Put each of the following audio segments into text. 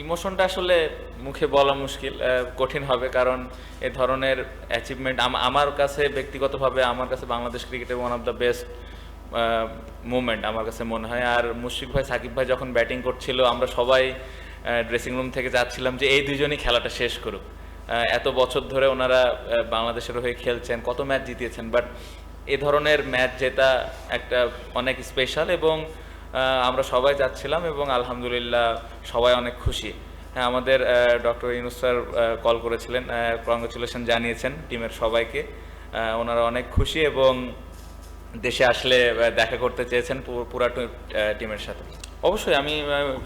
ইমোশনটা আসলে মুখে বলা মুশকিল কঠিন হবে কারণ এ ধরনের অ্যাচিভমেন্ট আমার কাছে ব্যক্তিগতভাবে আমার কাছে বাংলাদেশ ক্রিকেটের one of the best movement আমার কাছে মনে হয়। আর মুশফিক ভাই, সাকিব ভাই যখন ব্যাটিং করছিল, আমরা সবাই ড্রেসিং রুম থেকে যাচ্ছিলাম যে এই দুজনই খেলাটা শেষ করুক। এত বছর ধরে ওনারা বাংলাদেশের হয়ে খেলছেন, কত ম্যাচ জিতিয়েছেন। বাট এ ধরনের ম্যাচ জেতা একটা অনেক স্পেশাল এবং আমরা সবাই যাচ্ছিলাম এবং আলহামদুলিল্লাহ সবাই অনেক খুশি। হ্যাঁ আমাদের ডক্টর ইনুস স্যার কল করেছিলেন কংগ্রেচুলেশন জানিয়েছেন টিমের সবাইকে। ওনারা অনেক খুশি এবং দেশে আসলে দেখা করতে চেয়েছেন পুরা টিমের সাথে। অবশ্যই, আমি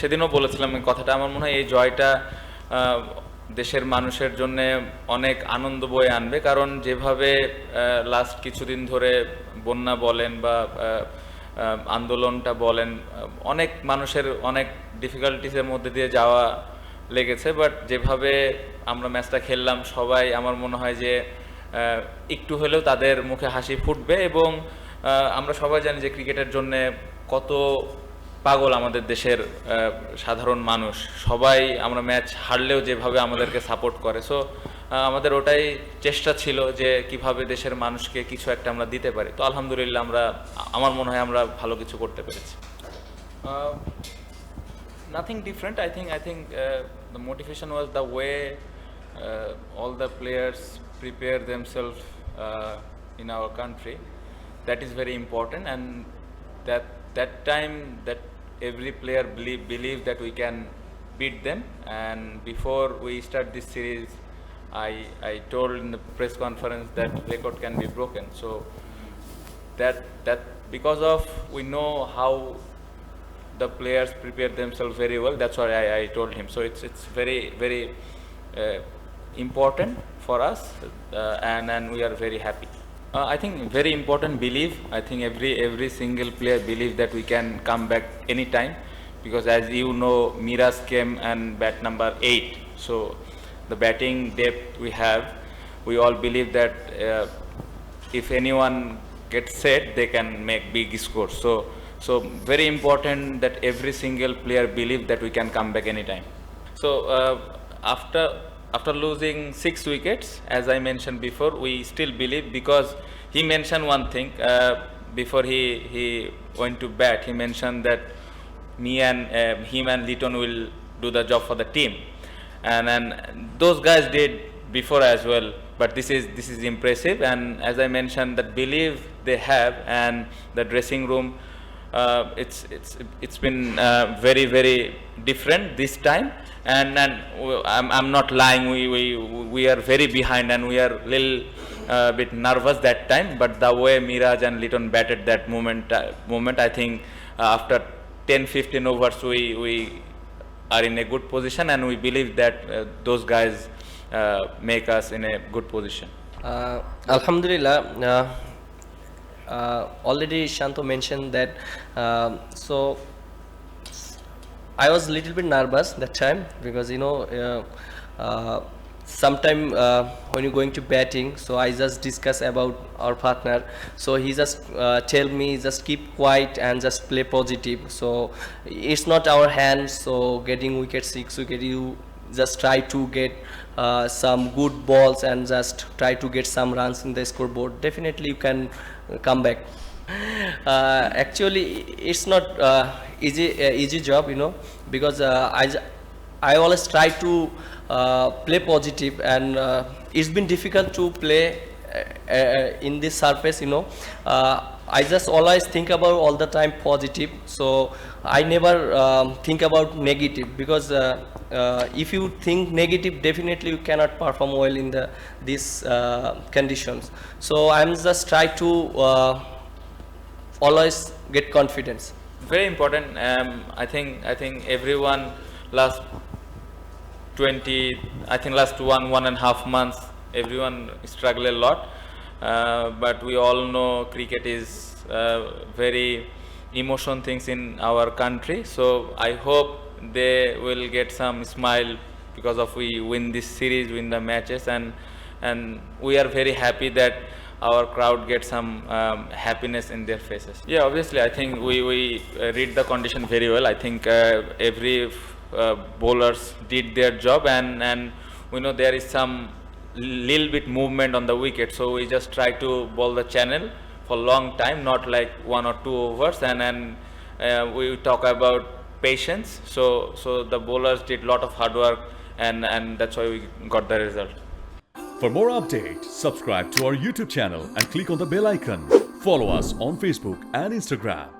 সেদিনও বলেছিলাম কথাটা। আমার মনে হয় এই জয়টা দেশের মানুষের জন্য অনেক আনন্দ বয়ে আনবে। কারণ যেভাবে লাস্ট কিছুদিন ধরে বন্যা বলেন বা আন্দোলনটা বলেন অনেক মানুষের অনেক ডিফিকাল্টিসের মধ্যে দিয়ে যাওয়া লেগেছে বাট যেভাবে আমরা ম্যাচটা খেললাম, সবাই আমার মনে হয় যে একটু হলেও তাদের মুখে হাসি ফুটবে এবং আমরা সবাই জানি যে ক্রিকেটের জন্য কত পাগল আমাদের দেশের সাধারণ মানুষ। সবাই আমরা ম্যাচ হারলেও যেভাবে আমাদেরকে সাপোর্ট করে। সো আমাদের ওটাই চেষ্টা ছিল যে কীভাবে দেশের মানুষকে কিছু একটা আমরা দিতে পারি। তো আলহামদুলিল্লাহ আমরা, আমার মনে হয় আমরা ভালো কিছু করতে পেরেছি। Nothing different I think I think the motivation was the way all the players prepare themselves in our country that is very important and that that time that every player believe that we can beat them and before we start this series I I told in the press conference that record can be broken. So that that because of we know how the players prepare themselves very well. That's why I, I told him. So it's it's very very uh, important for us, uh, and and we are very happy. Uh, I think very important belief. I think every every single player believe that we can come back anytime, because as you know, Miras came and bat number eight. So the batting depth we have, we all believe that uh, if anyone gets set, they can make big scores. So, so very important that every single player believe that we can come back anytime. So uh, after after losing six wickets, as I mentioned before, we still believe because he mentioned one thing uh, before he he went to bat. He mentioned that me and uh, him and Litton will do the job for the team, and and those guys did before as well. But this is this is impressive, and as I mentioned, that belief they have and the dressing room. Uh, it's it's it's been uh, very very different this time, and and I'm, I'm not lying. We we we are very behind, and we are little uh, bit nervous that time. But the way Miraj and Litton batted that moment uh, moment, I think uh, after 10 15 overs we we are in a good position, and we believe that uh, those guys uh, make us in a good position. Uh, Alhamdulillah, uh, uh, already Shanto mentioned that. Uh, so I was a little bit nervous that time because you know, uh, uh, sometime uh, when you're going to batting, so I just discuss about our partner. So he just uh, tell me just keep quiet and just play positive. So it's not our hands. So getting wicket six wicket, you just try to get uh, some good balls and just try to get some runs in the scoreboard. Definitely you can uh, come back. Uh, actually, it's not uh, easy easy job, you know, because I I always try to play positive, and uh, it's been difficult to play uh, uh, in this surface, you know. Uh, I just always think about all the time positive, so I never um, think about negative because uh, uh, if you think negative, definitely you cannot perform well in the these uh, conditions. So I'm just try to uh, always get confidence. very important um, i think i think everyone last 20 i think last one one and a half months everyone struggled a lot uh, but we all know cricket is uh, very emotion things in our country so i hope they will get some smile because of we win this series win the matches and and we are very happy that our crowd get some um, happiness in their faces. Yeah, obviously, I think we we uh, read the condition very well. I think uh, every bowlers did their job, and and we know there is some little bit movement on the wicket, so we just try to bowl the channel for long time, not like one or two overs, and then uh, we talk about patience. So so the bowlers did lot of hard work, and and that's why we got the result. For more updates, subscribe to our YouTube channel and click on the bell icon. Follow us on Facebook and Instagram.